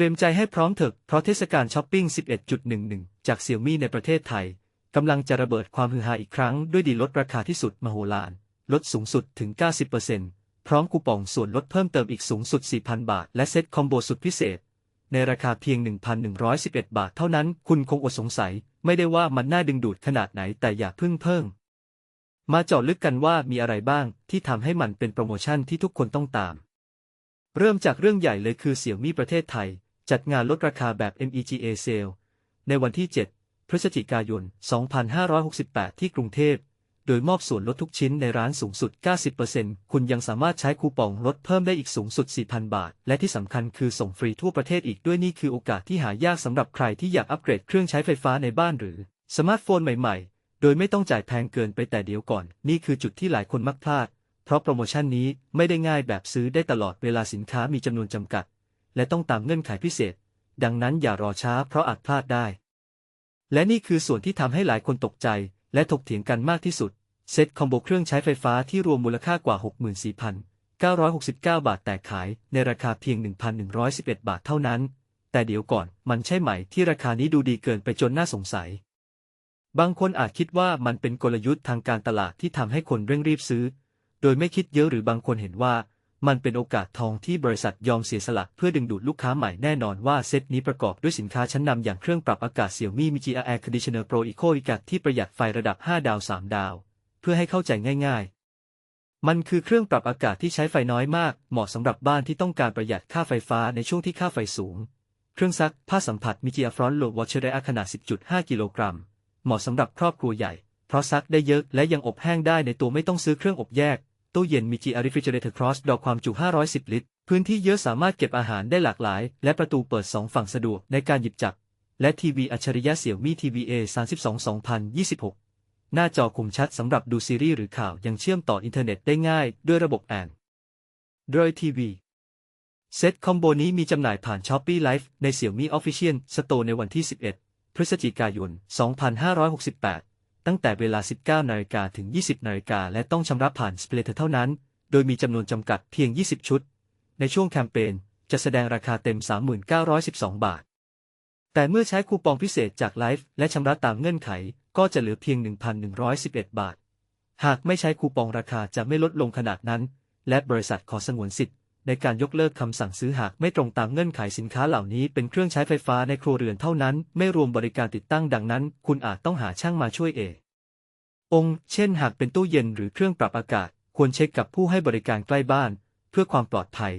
เตรียมใจให้พร้อมเถอะเพราะเทศกาลช้อปปิ้ง 11.11 จากเซี่ยมี่ในประเทศไทยกำลังจะระเบิดความฮือฮาอีกครั้งด้วยดีลดราคาที่สุดมโหฬาร ลดสูงสุดถึง 90%พร้อมคูปองส่วนลดเพิ่มเติมอีกสูงสุด 4,000 บาท และเซ็ตคอมโบสุดพิเศษ ในราคาเพียง 1,111 บาทเท่านั้น คุณคงอดสงสัย ไม่ได้ว่ามันน่าดึงดูดขนาดไหนแต่อย่าเพิ่งเพิ่ง มาเจาะลึกกันว่ามีอะไรบ้างที่ทำให้มันเป็นโปรโมชั่นที่ทุกคนต้องตาม เริ่มจากเรื่องใหญ่เลยคือเสี่ยมี่ประเทศไทย จัดงานลดราคาแบบ MEGA Sale ในวันที่ 7 พฤศจิกายน 2568 ที่กรุงเทพ โดยมอบส่วนลดทุกชิ้นในร้านสูงสุด 90%คุณยังสามารถใช้คูปองลดเพิ่มได้อีกสูงสุด 4,000 บาท และที่สำคัญคือส่งฟรีทั่วประเทศอีกด้วยนี่คือโอกาสที่หายากสำหรับใครที่อยากอัปเกรดเครื่องใช้ไฟฟ้าในบ้านหรือสมาร์ทโฟนใหม่ๆ โดยไม่ต้องจ่ายแพงเกินไปแต่เดี๋ยวก่อน นี่คือจุดที่หลายคนมักพลาด เพราะโปรโมชั่นนี้ไม่ได้ง่ายแบบซื้อได้ตลอดเวลาสินค้ามีจำนวนจำกัด และต้องตามเงื่อนไขพิเศษ ดังนั้นอย่ารอช้าเพราะอาจพลาดได้ และนี่คือส่วนที่ทำให้หลายคนตกใจ และถกเถียงกันมากที่สุด เซ็ตคอมโบเครื่องใช้ไฟฟ้าที่รวมมูลค่ากว่า 64,969 บาทแต่ขายในราคาเพียง 1,111 บาทเท่านั้น แต่เดี๋ยวก่อนมันใช่ไหมที่ราคานี้ดูดีเกินไปจนน่าสงสัย บางคนอาจคิดว่ามันเป็นกลยุทธ์ทางการตลาดที่ทำให้คนเร่งรีบซื้อ โดยไม่คิดเยอะหรือบางคนเห็นว่า มันเป็นโอกาสทองที่บริษัทยอมเสียสละเพื่อดึงดูดลูกค้าใหม่แน่นอนว่าเซตนี้ประกอบด้วยสินค้าชั้นนำอย่างเครื่องปรับอากาศ Xiaomi Miji Air Conditioner Pro Eco อีกัที่ประหยัดไฟระดับ 5 ดาว 3 ดาว เพื่อให้เข้าใจง่าย ๆ มันคือเครื่องปรับอากาศที่ใช้ไฟน้อยมาก เหมาะสำหรับบ้านที่ต้องการประหยัดค่าไฟฟ้าในช่วงที่ค่าไฟสูง เครื่องซักผ้าสัมผัส Miji Front Load Washer Dryer ขนาด 10.5 กิโลกรัม เหมาะสำหรับครอบครัวใหญ่ เพราะซักได้เยอะและยังอบแห้งได้ในตัวไม่ต้องซื้อเครื่องอบแยก ตู้เย็นมี GR Refrigerator Cross ดอกความจุ 510 ลิตร พื้นที่เยอะสามารถเก็บอาหารได้หลากหลาย และประตูเปิด 2 ฝั่งสะดวกในการหยิบจับ และทีวีอัจฉริยะเสี่ยวมี่ TVA 32 2026 หน้าจอคมชัดสำหรับดูซีรีส์หรือข่าวยังเชื่อมต่ออินเทอร์เน็ตได้ง่าย ด้วยระบบแอน Android TV เซตคอมโบนี้มีจำหน่ายผ่าน Shopee Live ใน Xiaomi Official Store ในวันที่ 11 พฤศจิกายน 2568 ตั้งแต่เวลา 19นาฬิกาถึง 20นาฬิกาและต้องชำระผ่าน s p l a t e r เท่านั้น โดยมีจำนวนจำกัดเพียง 20 ชุด ในช่วงแคมเปญจะแสดงราคาเต็ม 3912 บาท แต่เมื่อใช้คูปองพิเศษจากไลฟ์และชำระตามเงื่อนไข ก็จะเหลือเพียง 1,111 บาท หากไม่ใช้คูปองราคาจะไม่ลดลงขนาดนั้น และบริษัทขอสงวนสิทธิ์ ในการยกเลิกคำสั่งซื้อหากไม่ตรงตามเงื่อนไขสินค้าเหล่านี้เป็นเครื่องใช้ไฟฟ้าในครัวเรือนเท่านั้น ไม่รวมบริการติดตั้งดังนั้น คุณอาจต้องหาช่างมาช่วยเององเช่นหากเป็นตู้เย็นหรือเครื่องปรับอากาศ ควรเช็คกับผู้ให้บริการใกล้บ้าน เพื่อความปลอดภัย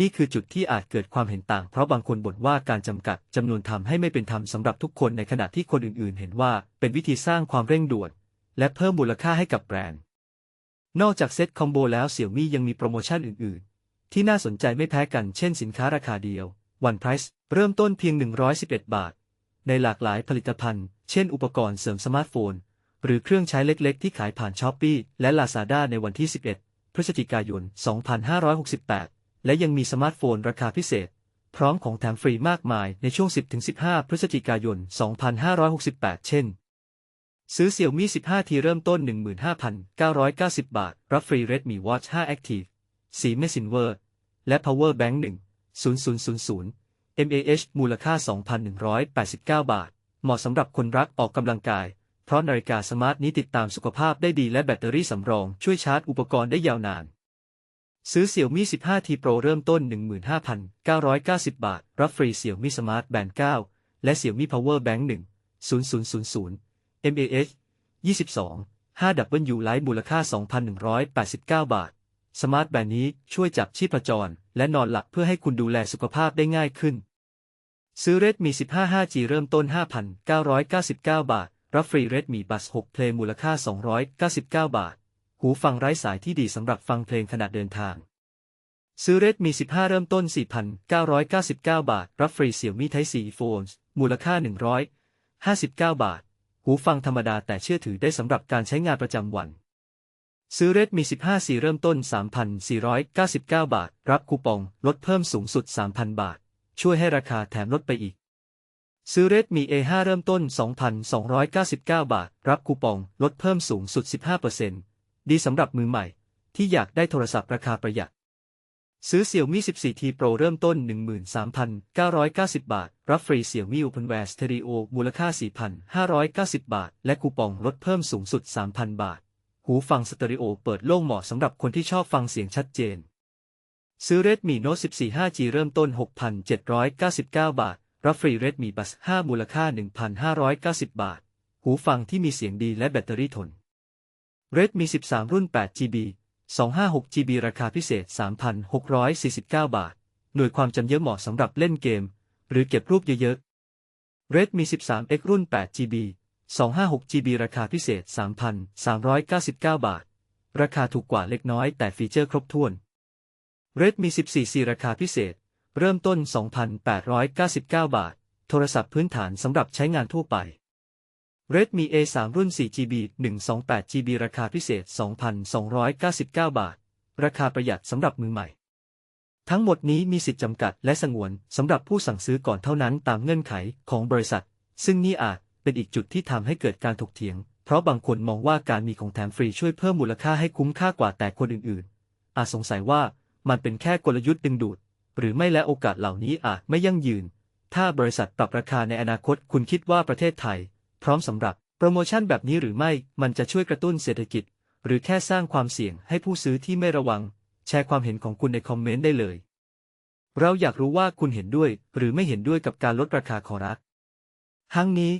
นี่คือจุดที่อาจเกิดความเห็นต่าง เพราะบางคนบ่นว่าการจำกัดจำนวนทำให้ไม่เป็นธรรมสำหรับทุกคนในขณะที่คนอื่นๆ เห็นว่าเป็นวิธีสร้างความเร่งด่วน และเพิ่มมูลค่าให้กับแบรนด์ นอกจากเซ็ตคอมโบแล้วเสี่ยวมี่ยังมีโปรโมชั่นอื่นๆ ที่น่าสนใจไม่แพ้กันเช่นสินค้าราคาเดียว One Price เริ่มต้นเพียง 111 บาท ในหลากหลายผลิตภัณฑ์ เช่นอุปกรณ์เสริมสมาร์ทโฟน หรือเครื่องใช้เล็กๆ ที่ขายผ่านช้อปปีและ Lazada ในวันที่ 11 พฤศจิกายน 2568 และยังมีสมาร์ทโฟนราคาพิเศษ พร้อมของแถมฟรีมากมายในช่วง 10-15 พฤศจิกายน 2568 เช่นซื้อเสี่ยวมี่ 15 ทีเริ่มต้น 15,990 บาท รับฟรี Redmi Watch 5 Active สี Messenger และ Power Bank 1 0000 mAh มูลค่า 2,189 บาท เหมาะสำหรับคนรักออกกำลังกาย เพราะนาฬิกาสมาร์ทนี้ติดตามสุขภาพได้ดีและแบตเตอรี่สำรองช่วยชาร์จอุปกรณ์ได้ยาวนาน ซื้อเสี่ยวมี่15ที Pro เริ่มต้น 15,990 บาท รับฟรีเสี่ยวมี่สมาร์ทแบนด์9และเสี่ยวมี่ Power Bank 1 0000 mAh 22 5W Lite มูลค่า 2,189 บาท สมาร์ทแบนด์นี้ช่วยจับชีพจร และนอนหลับเพื่อให้คุณดูแลสุขภาพได้ง่ายขึ้น ซื้อ Redmi 15 5G เริ่มต้น 5,999 บาท รับฟรี Redmi Buds 6 Play มูลค่า 299 บาท หูฟังไร้สายที่ดีสำหรับฟังเพลงขณะเดินทาง ซื้อ Redmi 15 เริ่มต้น 4,999 บาท รับฟรี Xiaomi Type C Phones มูลค่า 159 บาท หูฟังธรรมดาแต่เชื่อถือได้สำหรับการใช้งานประจำวัน ซื้อ Redmi 15 สีเริ่มต้น 3,499 บาท รับคูปอง ลดเพิ่มสูงสุด 3,000 บาท ช่วยให้ราคาแถมลดไปอีก ซื้อ Redmi A5 เริ่มต้น 2,299 บาท รับคูปอง ลดเพิ่มสูงสุด 15%ดีสำหรับมือใหม่ ที่อยากได้โทรศัพท์ราคาประหยัด ซื้อ Xiaomi 14T Pro เริ่มต้น 13,990 บาท รับฟรี Xiaomi OpenWare Stereo มูลค่า 4,590 บาท และคูปองลดเพิ่มสูงสุด 3,000 บาท หูฟังสเตอริโอเปิดโล่งเหมาะสำหรับคนที่ชอบฟังเสียงชัดเจน ซื้อ Redmi Note 14 5G เริ่มต้น 6,799 บาท รับฟรี Redmi Buds 5 มูลค่า 1,590 บาท หูฟังที่มีเสียงดีและแบตเตอรี่ทน Redmi 13 รุ่น 8GB 256GB ราคาพิเศษ 3,649 บาท หน่วยความจำเยอะเหมาะสำหรับเล่นเกม หรือเก็บรูปเยอะๆ Redmi 13X รุ่น 8GB 256GB ราคาพิเศษ 3,399 บาท ราคาถูกกว่าเล็กน้อยแต่ฟีเจอร์ครบถ้วน Redmi 14C ราคาพิเศษ เริ่มต้น 2,899 บาท โทรศัพท์พื้นฐานสำหรับใช้งานทั่วไป Redmi A3 รุ่น 4GB 128GB ราคาพิเศษ 2,299 บาท ราคาประหยัดสำหรับมือใหม่ ทั้งหมดนี้มีสิทธิจำกัดและสงวนสำหรับผู้สั่งซื้อก่อนเท่านั้นตามเงื่อนไขของบริษัท ซึ่งนี่อาจ เป็นอีกจุดที่ทำให้เกิดการถกเถียง เพราะบางคนมองว่าการมีของแถมฟรีช่วยเพิ่มมูลค่าให้คุ้มค่ากว่าแต่คนอื่นๆ อาจสงสัยว่ามันเป็นแค่กลยุทธ์ดึงดูด หรือไม่และโอกาสเหล่านี้อาจไม่ยั่งยืน ถ้าบริษัทปรับราคาในอนาคตคุณคิดว่าประเทศไทย พร้อมสำหรับโปรโมชั่นแบบนี้หรือไม่ มันจะช่วยกระตุ้นเศรษฐกิจ หรือแค่สร้างความเสี่ยงให้ผู้ซื้อที่ไม่ระวัง แชร์ความเห็นของคุณในคอมเมนต์ได้เลย เราอยากรู้ว่าคุณเห็นด้วย หรือไม่เห็นด้วยกับการลดราคาของรักทั้งนี้